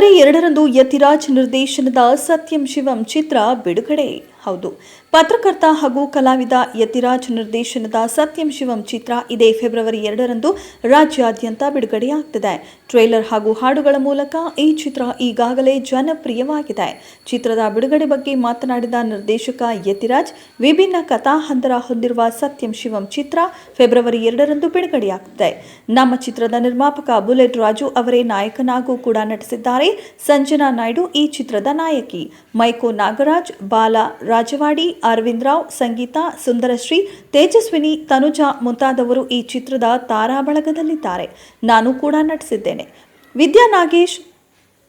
February ಎರಡರಂದು ಯತಿರಾಜ್ ನಿರ್ದೇಶನದ ಸತ್ಯಂ ಶಿವಂ ಚಿತ್ರ ಬಿಡುಗಡೆ. ಹೌದು. ಪತ್ರಕರ್ತ ಹಾಗೂ ಕಲಾವಿದ ಯತಿರಾಜ್ ನಿರ್ದೇಶನದ ಸತ್ಯಂ ಶಿವಂ ಚಿತ್ರ ಇದೇ ಫೆಬ್ರವರಿ ಎರಡರಂದು ರಾಜ್ಯಾದ್ಯಂತ ಬಿಡುಗಡೆಯಾಗ್ತಿದೆ. ಟ್ರೇಲರ್ ಹಾಗೂ ಹಾಡುಗಳ ಮೂಲಕ ಈ ಚಿತ್ರ ಈಗಾಗಲೇ ಜನಪ್ರಿಯವಾಗಿದೆ. ಚಿತ್ರದ ಬಿಡುಗಡೆ ಬಗ್ಗೆ ಮಾತನಾಡಿದ ನಿರ್ದೇಶಕ ಯತಿರಾಜ್, ವಿಭಿನ್ನ ಕಥಾಹಂದರ ಹೊಂದಿರುವ ಸತ್ಯಂ ಶಿವಂ ಚಿತ್ರ ಫೆಬ್ರವರಿ ಎರಡರಂದು ಬಿಡುಗಡೆಯಾಗ್ತಿದೆ. ನಮ್ಮ ಚಿತ್ರದ ನಿರ್ಮಾಪಕ ಬುಲೆಟ್ ರಾಜು ಅವರೇ ನಾಯಕನಾಗೂ ಕೂಡ ನಟಿಸಿದ್ದಾರೆ. ಸಂಜನಾ ನಾಯ್ಡು ಈ ಚಿತ್ರದ ನಾಯಕಿ. ಮೈಕೋ ನಾಗರಾಜ್, ಬಾಲ ರಾಜವಾಡಿ ಅರವಿಂದ್ರಾವ್ ಸಂಗೀತ, ಸುಂದರಶ್ರೀ, ತೇಜಸ್ವಿನಿ, ತನುಜಾ ಮುಂತಾದವರು ಈ ಚಿತ್ರದ ತಾರಾ ಬಳಗದಲ್ಲಿದ್ದಾರೆ ನಾನು ಕೂಡ ನಟಿಸಿದ್ದೇನೆ. ವಿದ್ಯಾ ನಾಗೇಶ್,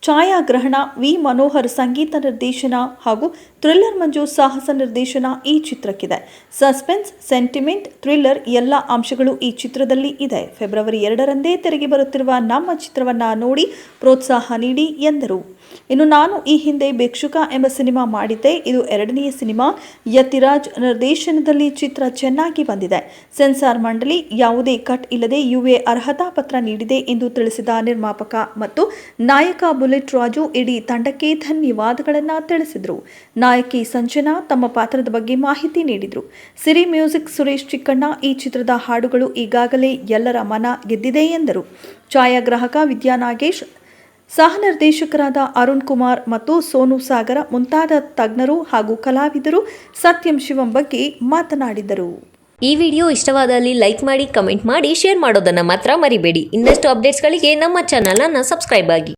ಛಾಯಾಗ್ರಹಣ, ವಿ ಮನೋಹರ್ ಸಂಗೀತ ನಿರ್ದೇಶನ ಹಾಗೂ ಥ್ರಿಲ್ಲರ್ ಮಂಜು ಸಾಹಸ ನಿರ್ದೇಶನ ಈ ಚಿತ್ರಕ್ಕಿದೆ. ಸಸ್ಪೆನ್ಸ್, ಸೆಂಟಿಮೆಂಟ್, ಥ್ರಿಲ್ಲರ್ ಎಲ್ಲ ಅಂಶಗಳು ಈ ಚಿತ್ರದಲ್ಲಿ ಇದೆ. ಫೆಬ್ರವರಿ ಎರಡರಂದೇ ತೆರೆಗೆ ಬರುತ್ತಿರುವ ನಮ್ಮ ಚಿತ್ರವನ್ನು ನೋಡಿ ಪ್ರೋತ್ಸಾಹ ನೀಡಿ ಎಂದರು. ಇನ್ನು ನಾನು ಈ ಹಿಂದೆ ಭಿಕ್ಷುಕ ಎಂಬ ಸಿನಿಮಾ ಮಾಡಿದ್ದೆ. ಇದು ಎರಡನೆಯ ಸಿನಿಮಾ. ಯತಿರಾಜ್ ನಿರ್ದೇಶನದಲ್ಲಿ ಚಿತ್ರ ಚೆನ್ನಾಗಿ ಬಂದಿದೆ. ಸೆನ್ಸಾರ್ ಮಂಡಳಿ ಯಾವುದೇ ಕಟ್ ಇಲ್ಲದೆ ಯುಎ ಅರ್ಹತಾ ಪತ್ರ ನೀಡಿದೆ ಎಂದು ತಿಳಿಸಿದ ನಿರ್ಮಾಪಕ ಮತ್ತು ನಾಯಕ ಬುಲೆಟ್ ರಾಜು ಇಡೀ ತಂಡಕ್ಕೆ ಧನ್ಯವಾದಗಳನ್ನು ತಿಳಿಸಿದರು. ನಾಯಕಿ ಸಂಜನಾ ತಮ್ಮ ಪಾತ್ರದ ಬಗ್ಗೆ ಮಾಹಿತಿ ನೀಡಿದರು. ಸಿರಿ ಮ್ಯೂಸಿಕ್ ಸುರೇಶ್ ಚಿಕ್ಕಣ್ಣ ಈ ಚಿತ್ರದ ಹಾಡುಗಳು ಈಗಾಗಲೇ ಎಲ್ಲರ ಮನ ಗೆದ್ದಿದೆ ಎಂದರು. ಛಾಯಾಗ್ರಾಹಕ ವಿದ್ಯಾ ನಾಗೇಶ್ ಸಹ ನಿರ್ದೇಶಕರಾದ ಅರುಣ್ ಕುಮಾರ್ ಮತ್ತು ಸೋನು ಸಾಗರ ಮುಂತಾದ ತಜ್ಞರು ಹಾಗೂ ಕಲಾವಿದರು ಸತ್ಯಂ ಶಿವಂ ಬಗ್ಗೆ ಮಾತನಾಡಿದರು. ಈ ವಿಡಿಯೋ ಇಷ್ಟವಾದಲ್ಲಿ ಲೈಕ್ ಮಾಡಿ, ಕಮೆಂಟ್ ಮಾಡಿ, ಶೇರ್ ಮಾಡೋದನ್ನು ಮಾತ್ರ ಮರಿಬೇಡಿ. ಇನ್ನಷ್ಟು ಅಪ್ಡೇಟ್ಸ್ಗಳಿಗೆ ನಮ್ಮ ಚಾನಲನ್ನು ಸಬ್ಸ್ಕ್ರೈಬ್ ಆಗಿ.